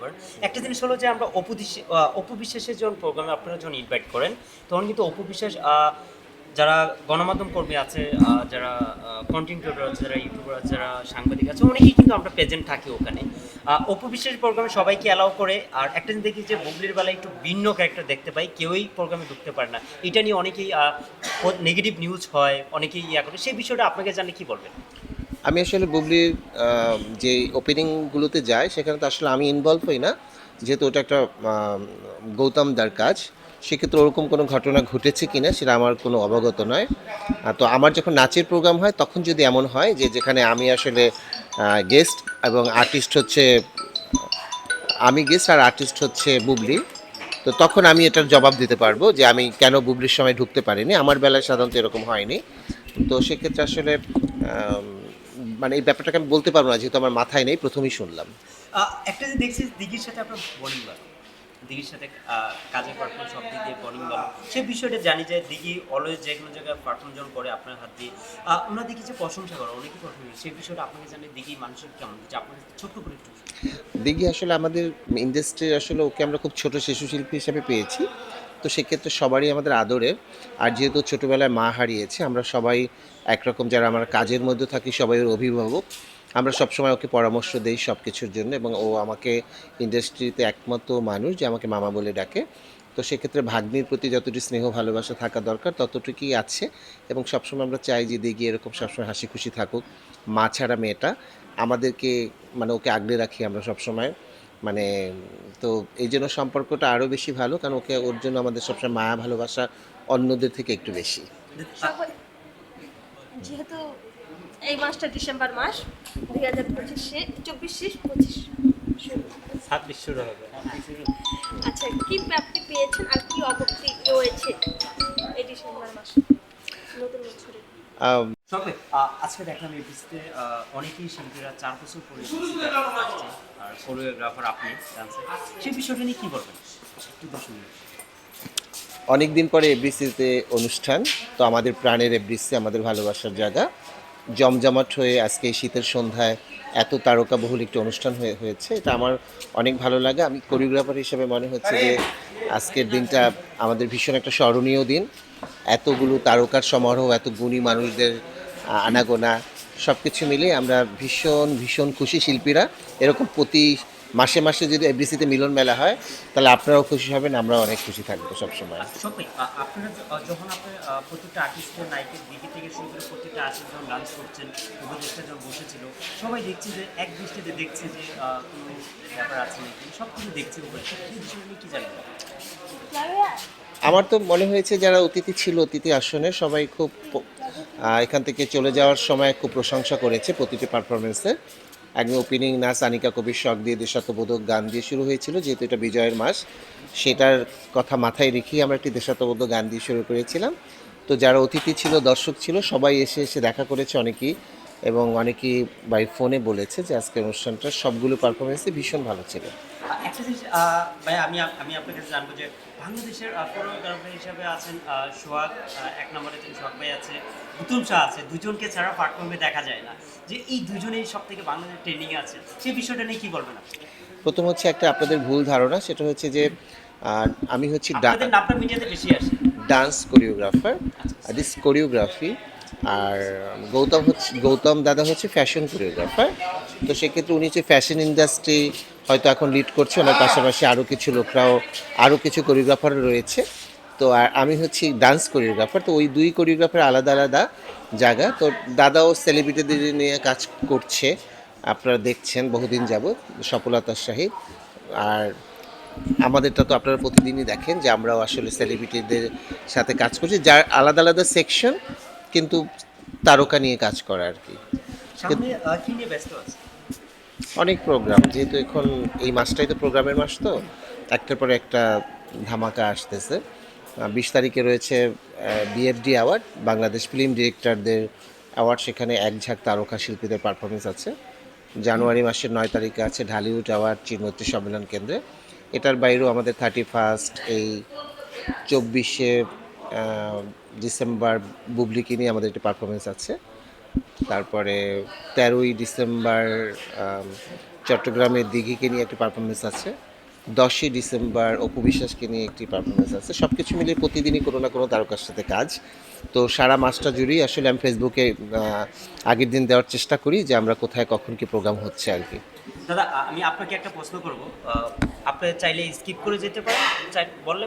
পারেন একটা জিনিস হলো যে আমরা অপু দিশ- অপু বিশ্বাসের যখন প্রোগ্রামে আপনারা যখন ইনভাইট করেন তখন কিন্তু অপু বিশ্বাস যারা গণমাধ্যম কর্মী আছে যারা কন্টেন্ট ক্রিয়েটর আছে যারা ইউটিউবার আছে যারা সাংবাদিক আছে অনেকেই কিন্তু আমরা প্রেজেন্ট থাকি ওখানে। আহ, অপু বিশ্বাস প্রোগ্রামে সবাইকে অ্যালাউ করে আর একটা জিনিস দেখি যে বুবলির বেলায় একটু ভিন্ন ক্যারেক্টার দেখতে পাই কেউই প্রোগ্রামে ঢুকতে পারে না। এটা নিয়ে অনেকেই নেগেটিভ নিউজ হয় অনেকেই ইয়া করে। সেই বিষয়টা আপনাকে জানে কি বলবেন? আমি আসলে বুবলির যে ওপেনিংগুলোতে যাই, সেখানে তো আসলে আমি ইনভলভ হই না। যেহেতু ওটা একটা গৌতম দার কাজ, সেক্ষেত্রে ওরকম কোনো ঘটনা ঘটেছে কি না সেটা আমার কোনো অবগত নয়। তো আমার যখন নাচের প্রোগ্রাম হয়, তখন যদি এমন হয় যে যেখানে আমি আসলে গেস্ট এবং আর্টিস্ট হচ্ছে, আমি গেস্ট আর আর্টিস্ট হচ্ছে বুবলি, তো তখন আমি এটার জবাব দিতে পারব যে আমি কেন বুবলির সময় ঢুকতে পারিনি। আমার বেলায় সাধারণত এরকম হয়নি। তো সেক্ষেত্রে আসলে মানে এই ব্যাপারটাকে আমি বলতে পারব না যেহেতু আমার মাথায় নেই প্রথমেই শুনলাম। একটা যে দেখছি দিঘির সাথে আপনার বনিং ভালো দিঘির সাথে কাজের পারফর্ম সব দিক দিয়ে বনিং ভালো সেই বিষয়টা জানি যে দিঘি অলওয়েজ যে কোনো জায়গায় পারফর্ম যখন করে আপনার হাত দিয়ে ওনার দিকে যে প্রশংসা করে অনেকেই প্রশংসা সেই বিষয়টা আপনাকে জানে দিঘি মানুষের কেমন? যে আপনাকে ছোট্ট করে একটু। দিঘি আসলে আমাদের ইন্ডাস্ট্রির আসলে ওকে আমরা খুব ছোট শিশু শিল্পী হিসেবে পেয়েছি। তো সেক্ষেত্রে সবারই আমাদের আদরের আর যেহেতু ছোটোবেলায় মা হারিয়েছে, আমরা সবাই একরকম যারা আমার কাজের মধ্যে থাকি, সবাই ওর অভিভাবক। আমরা সবসময় ওকে পরামর্শ দিই সব কিছুর জন্য এবং ও আমাকে ইন্ডাস্ট্রিতে একমাত্র মানুষ যে আমাকে মামা বলে ডাকে। তো সেক্ষেত্রে ভাগ্নির প্রতি যতটুকু স্নেহ ভালোবাসা থাকা দরকার, ততটুকুই আছে এবং সবসময় আমরা চাই যে দিঘি এরকম সবসময় হাসি খুশি থাকুক। মা ছাড়া মেয়েটা, আমাদেরকে মানে ওকে আগলে রাখি আমরা সবসময়। মানে তো এই জন্য সম্পর্কটা আরও বেশি ভালো কারণ ওকে ওর জন্য আমাদের সবসময় মায়া ভালোবাসা অন্যদের থেকে একটু বেশি। যেহেতু এই মাসটা ডিসেম্বর মাস দুই হাজার পঁচিশে চব্বিশ শেষ পঁচিশ। ছাব্বিশ শুরু হবে। আচ্ছা কি প্রাপ্তি পেয়েছেন আর কি রয়েছে এই ডিসেম্বর মাসে? নতুন বছরে। আম, আজকে দেখলাম এই পিসতে অনেকেই শিল্পীরা চার বছর পরে আর কোরিওগ্রাফার আপনি ডান্সের সেই বিষয়টা নিয়ে কি বলবেন? একটু অনেক দিন পরে এফডিসিতে অনুষ্ঠান তো আমাদের প্রাণের এফডিসি আমাদের ভালোবাসার জায়গা। জমজমাট হয়ে আজকে এই শীতের সন্ধ্যায় এত তারকা বহুল একটি অনুষ্ঠান হয়ে হয়েছে এটা আমার অনেক ভালো লাগে। আমি কোরিওগ্রাফার হিসেবে মনে হচ্ছে যে আজকের দিনটা আমাদের ভীষণ একটা স্মরণীয় দিন। এতগুলো তারকার সমারোহ এত গুণী মানুষদের আনাগোনা সব কিছু মিলে আমরা ভীষণ ভীষণ খুশি শিল্পীরা। এরকম প্রতি মাসে মাসে যদি এফডিসিতে মিলন মেলা হয় তাহলে আপনারাও খুশি হবেন আমরাও অনেক খুশি থাকব সবসময়। আপনারা যখন প্রত্যেকটা আর্টিস্টের নায়কের দিকে থেকে শুরু করে প্রত্যেকটা আর্টিস্ট যখন ডান্স করছেন উপদেষ্টা যখন বসেছিল সবাই দেখছে যে এক দৃষ্টিতে দেখছে যে কোনো ব্যাপার আছে নাকি? সব কিছু দেখছে উপরে সেই বিষয় নিয়ে কি জানবেন আমার তো মনে হয়েছে যারা অতিথি ছিল অতিথি আসনে সবাই খুব এখান থেকে চলে যাওয়ার সময় খুব প্রশংসা করেছে প্রতিটি পারফরমেন্সের একদম ওপেনিং নাচ, আনিকা কবির শখ দিয়ে দেশাত্মবোধক গান দিয়ে শুরু হয়েছিল, যেহেতু এটা বিজয়ের মাস। সেটার কথা মাথায় রেখেই আমরা একটি দেশাত্মবোধক গান দিয়ে শুরু করেছিলাম। তো যারা অতিথি ছিল, দর্শক ছিল, সবাই এসে এসে দেখা করেছে অনেকেই এবং অনেকেই বাই ফোনে বলেছে যে আজকের অনুষ্ঠানটা সবগুলো পারফরমেন্সই ভীষণ ভালো ছিল। একটা জিনিস ভাই আমি আমি আপনার কাছে জানব যে বাংলাদেশের কোরিওগ্রাফার হিসাবে আছেন সোহাগ এক নম্বরে তিনি সোহাগ ভাই আছে পুতুল শাহ আছে দুজনকে ছাড়া প্ল্যাটফর্মে দেখা যায় না। যে এই দুজনেই সব থেকে বাংলাদেশের ট্রেনিং আছে সেই বিষয়টা নিয়ে কি বলবেন? প্রথম হচ্ছে একটা আপনাদের ভুল ধারণা সেটা হচ্ছে যে আমি হচ্ছি ডান্স কোরিওগ্রাফার দিস কোরিওগ্রাফি আর গৌতম হচ্ছে গৌতম দাদা হচ্ছে ফ্যাশন কোরিওগ্রাফার তো সেক্ষেত্রে উনি হচ্ছে ফ্যাশন ইন্ডাস্ট্রি হয়তো এখন লিড করছে, ওনার পাশাপাশি আরও কিছু লোকরাও আরও কিছু কোরিওগ্রাফার রয়েছে। তো আর আমি হচ্ছি ডান্স কোরিওগ্রাফার তো ওই দুই কোরিওগ্রাফার আলাদা আলাদা জায়গা। তো দাদাও সেলিব্রিটিদের নিয়ে কাজ করছে, আপনারা দেখছেন, বহুদিন যাবৎ, সফলতার সহিত। আর আমাদেরটা তো আপনারা প্রতিদিনই দেখেন যে আমরাও আসলে সেলিব্রিটিদের সাথে কাজ করছি, যার আলাদা আলাদা সেকশন কিন্তু তারকা নিয়ে কাজ করা আর কি। ব্যস্ত আছে অনেক প্রোগ্রাম যেহেতু এখন এই মাসটাই তো প্রোগ্রামের মাস তো, একটার পরে একটা ধামাকা আসতেছে। বিশ তারিখে রয়েছে বিএফডি অ্যাওয়ার্ড বাংলাদেশ ফিল্ম ডিরেক্টরদের অ্যাওয়ার্ড সেখানে এক ঝাঁক তারকা শিল্পীদের পারফরমেন্স আছে। জানুয়ারি মাসের নয় তারিখে আছে ঢালিউড অ্যাওয়ার্ড চিনমৈত্রী সম্মেলন কেন্দ্রে। এটার বাইরেও আমাদের থার্টি ফার্স্ট এই চব্বিশে ডিসেম্বর বুবলিকে নিয়ে আমাদের একটি পারফরমেন্স আছে। তারপরে তেরোই ডিসেম্বর চট্টগ্রামের দিঘিকে নিয়ে একটি পারফরমেন্স আছে। দশই ডিসেম্বর অপু বিশ্বাসকে নিয়ে একটি পারফরমেন্স আছে। সব কিছু মিলিয়ে প্রতিদিনই কোনো না কোনো তারকার সাথে কাজ। তো সারা মাসটা জুড়েই আসলে আমি ফেসবুকে আগের দিন দেওয়ার চেষ্টা করি যে আমরা কোথায় কখন কি প্রোগ্রাম হচ্ছে আর কি। দাদা আমি আপনাকে একটা প্রশ্ন করব। আপনি চাইলে স্কিপ করে যেতে পারেন। বললে